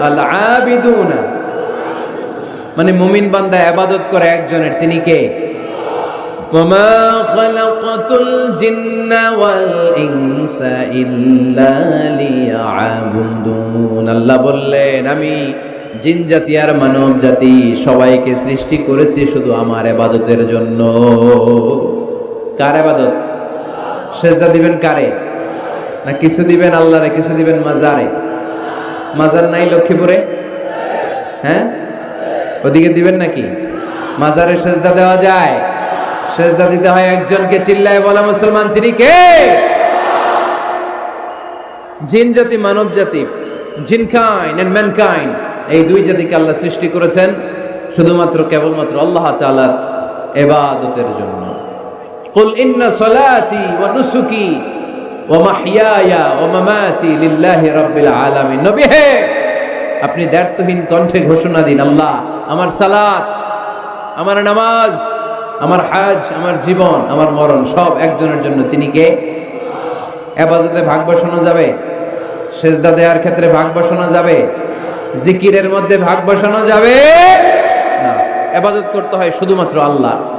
আল আবিদুনা মানে মুমিন বান্দা আবাদত করে একজনের তিনি কে وما خلقت الجن والإنس إلا ليعبدون আল্লাহ বললেন আমি জিন জাতি আর মানব জাতি সবাইকে সৃষ্টি করেছি শুধু আমার আবাদতের জন্য কার আবাদত সেজদা দিবেন কারে না কিছু দিবেন আল্লাহরে কিছু দিবেন মাজারে মাজার নাই লক্ষ্মীপুরে? হ্যাঁ? ওদিকে দিবেন নাকি? মাজারে সেজদা দেওয়া যায়। সেজদা দিতে হয় একজনকে, চিল্লায় বলা মুসলমান, তিনি কে? জিন জাতি, মানব জাতি, জিন কাইন এন্ড ম্যানকাইন এই দুই জাতিকে আল্লাহ সৃষ্টি করেছেন শুধুমাত্র, কেবলমাত্র আল্লাহ তাআলার ইবাদতের জন্য। কুল ইন্না সলাতি ওয়া নুসুকি নবী হে, আপনি দ্ব্যর্থহীন কণ্ঠে ঘোষণা দিন, আল্লাহ, আমার সালাত, আমার নামাজ, আমার হাজ, আমার জীবন, আমার মরণ, সব একজনের জন্য। তিনি কে? আবাদতে ভাগ বসানো যাবে? সেজদা দেওয়ার ক্ষেত্রে ভাগ বসানো যাবে? জিকিরের মধ্যে ভাগ বসানো যাবে? না। আবাদত করতে হয় শুধুমাত্র আল্লাহ।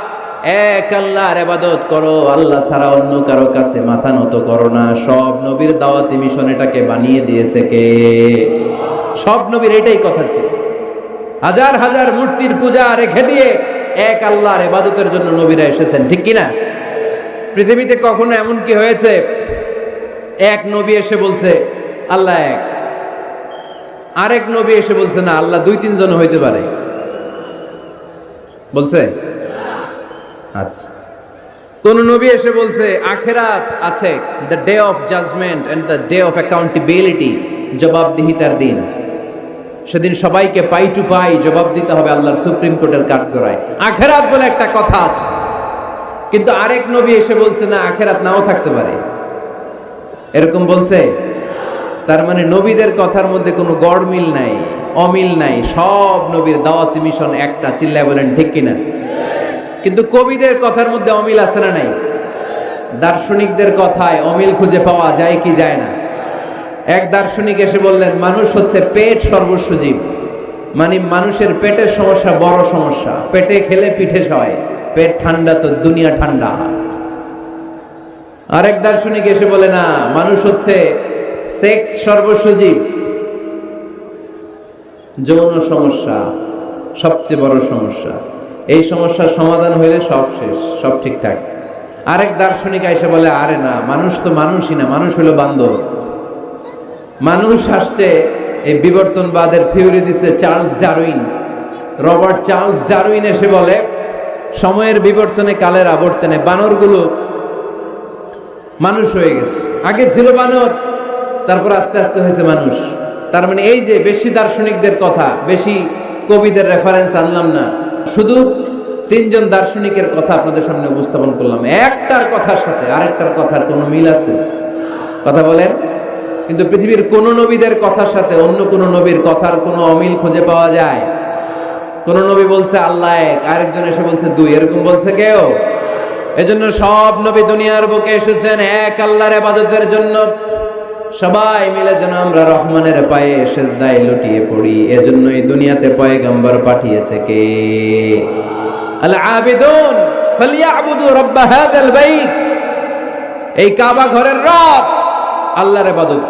এক আল্লাহর ইবাদত করো, আল্লাহ ছাড়া অন্য কারও কাছে মাথা নত করো না। সব নবীর দাওয়াতি মিশন এটাকে বানিয়ে দিয়েছে কে? সব নবীর এটাই কথা ছিল। হাজার হাজার মূর্তির পূজা রেখে দিয়ে এক আল্লাহর ইবাদতের জন্য নবীরা এসেছেন, ঠিক কিনা? পৃথিবীতে কখনো এমন কি হয়েছে? এক নবী এসে বলছে, আল্লাহ এক। আরেক নবী এসে বলছে, না, আল্লাহ দুই তিনজন হইতে পারে। বলছে আচ্ছা। কোন নবী এসে বলছে, আখেরাত আছে the day of judgement and the day of accountability জবাবদিহিতার দিন। সেদিন সবাইকে পাই টু পাই জবাব দিতে হবে আল্লাহর সুপ্রিম কোর্টের কাঠগড়ায়। আখেরাত বলে একটা কথা আছে। কিন্তু আরেক নবী এসে বলছে, না, আখেরাত নাও থাকতে পারে। এরকম বলছে। তার মানে নবীদের কথার মধ্যে কোনো গড়মিল নাই, অমিল নাই। সব নবীর দাওয়াতি মিশন একটা, চিল্লায় বলেন, ঠিক কিনা? কিন্তু কবিদের কথার মধ্যে অমিল আছে না নাই? দার্শনিকদের কথায় অমিল খুঁজে পাওয়া যায় কি যায় না? এক দার্শনিক এসে বললেন, মানুষ হচ্ছে পেট সর্বস্ব জীব মানে মানুষের পেটের সমস্যা বড় সমস্যা। পেটে খেলে পিঠে সয়। পেট ঠান্ডা তো দুনিয়া ঠান্ডা। আরেক দার্শনিক এসে বলে, না, মানুষ হচ্ছে সেক্স সর্বস্ব জীব যৌন সমস্যা সবচেয়ে বড় সমস্যা। এই সমস্যার সমাধান হইলে সব শেষ, সব ঠিকঠাক। আরেক দার্শনিক এসে বলে, আরে না, মানুষ তো মানুষই না, মানুষ হলো বান্দর। মানুষ আসছে, এই বিবর্তনবাদের থিওরি দিছে Charles Darwin. Robert Charles Darwin এসে বলে, সময়ের বিবর্তনে কালের আবর্তনে বানরগুলো মানুষ হয়ে গেছে। আগে ছিল বানর, তারপর আস্তে আস্তে হয়েছে মানুষ। তার মানে এই যে বেশি দার্শনিকদের কথা, বেশি কবিদের রেফারেন্স আনলাম না। শুধু তিনজন দার্শনিকের কথা আপনাদের সামনে উপস্থাপন করলাম। একটার কথার সাথে আরেকটার কথার কোনো মিল আছে? কথা বলেন। কিন্তু পৃথিবীর কোন নবীদের কথার সাথে অন্য কোন নবীর কথার কোনো অমিল খুঁজে পাওয়া যায়? কোন নবী বলছে আল্লাহ এক, আরেকজন এসে বলছে দুই, এরকম বলছে কেউ? এজন্য সব নবী দুনিয়ার বুকে এসেছেন এক আল্লাহর ইবাদতের জন্য। সবাই মিলে যেন আমরা রহমানের পায়ে সেজদায় লুটিয়ে পড়ি। এজন্যই দুনিয়াতে পয়গম্বর পাঠিয়েছে কে? আল আবেদন ফালিয়াবুদু রাব্ব হাদাল বাইত। এই কাবা ঘরের রব আল্লাহর ইবাদত